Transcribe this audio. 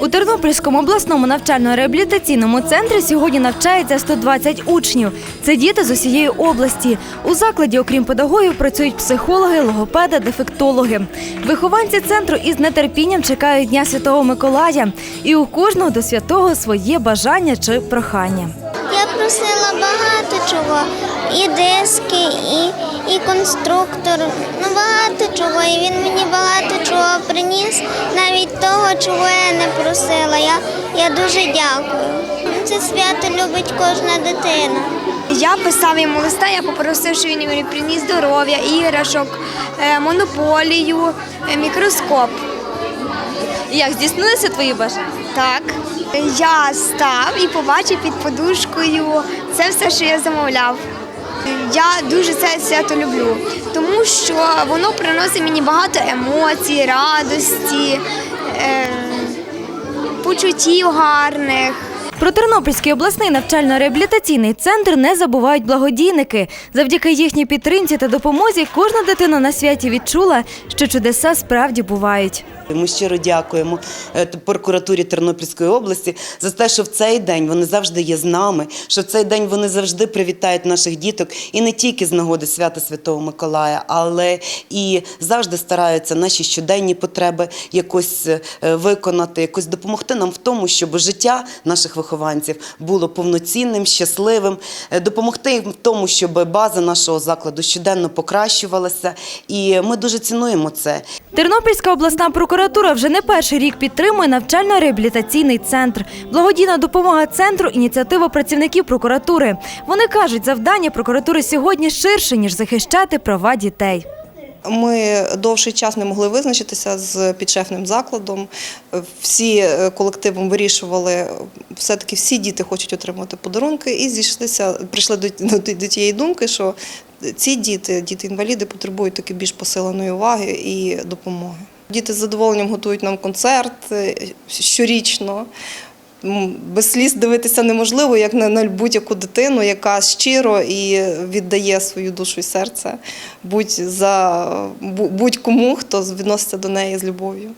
У Тернопільському обласному навчально-реабілітаційному центрі сьогодні навчається 120 учнів. Це діти з усієї області. У закладі, окрім педагогів, працюють психологи, логопеди, дефектологи. Вихованці центру із нетерпінням чекають Дня Святого Миколая. І у кожного до святого своє бажання чи прохання. Я просила багато чого. І диски, і, і конструктор. Ну багато чого. І він мені багато чого приніс, навіть того, чого я не просила. Я, я дуже дякую. Це свято любить кожна дитина. Я писав йому листа, я попросив, що він мені приніс здоров'я, іграшок, е, монополію, е, мікроскоп. І як здійснилися твої бажання? Так. Я став і побачив під подушкою це все, що я замовляв. Я дуже це свято люблю, тому що воно приносить мені багато емоцій, радості, е, почуттів гарних. Про Тернопільський обласний навчально-реабілітаційний центр не забувають благодійники. Завдяки їхній підтримці та допомозі кожна дитина на святі відчула, що чудеса справді бувають. Ми щиро дякуємо е, прокуратурі Тернопільської області за те, що в цей день вони завжди є з нами, що в цей день вони завжди привітають наших діток і не тільки з нагоди свята Святого Миколая, але і завжди стараються наші щоденні потреби якось е, виконати, якось допомогти нам в тому, щоб життя наших вихованців було повноцінним, щасливим, е, допомогти їм в тому, щоб база нашого закладу щоденно покращувалася. І ми дуже цінуємо це. Тернопільська обласна прокуратура вже не перший рік підтримує навчально-реабілітаційний центр. Благодійна допомога центру ініціатива працівників прокуратури. Вони кажуть, завдання прокуратури сьогодні ширше ніж захищати права дітей. Ми довший час не могли визначитися з підшефним закладом. Всі е, колективом вирішували, все-таки всі діти хочуть отримати подарунки і зійшлися, прийшли до, до, до тієї думки, що ці діти, діти-інваліди, потребують таки більш посиленої уваги і допомоги. Діти з задоволенням готують нам концерт е, щорічно. М, Без сліз дивитися неможливо, як на, будь-яку дитину, яка щиро і віддає свою душу і серце будь будь-кому, хто відноситься до неї з любов'ю.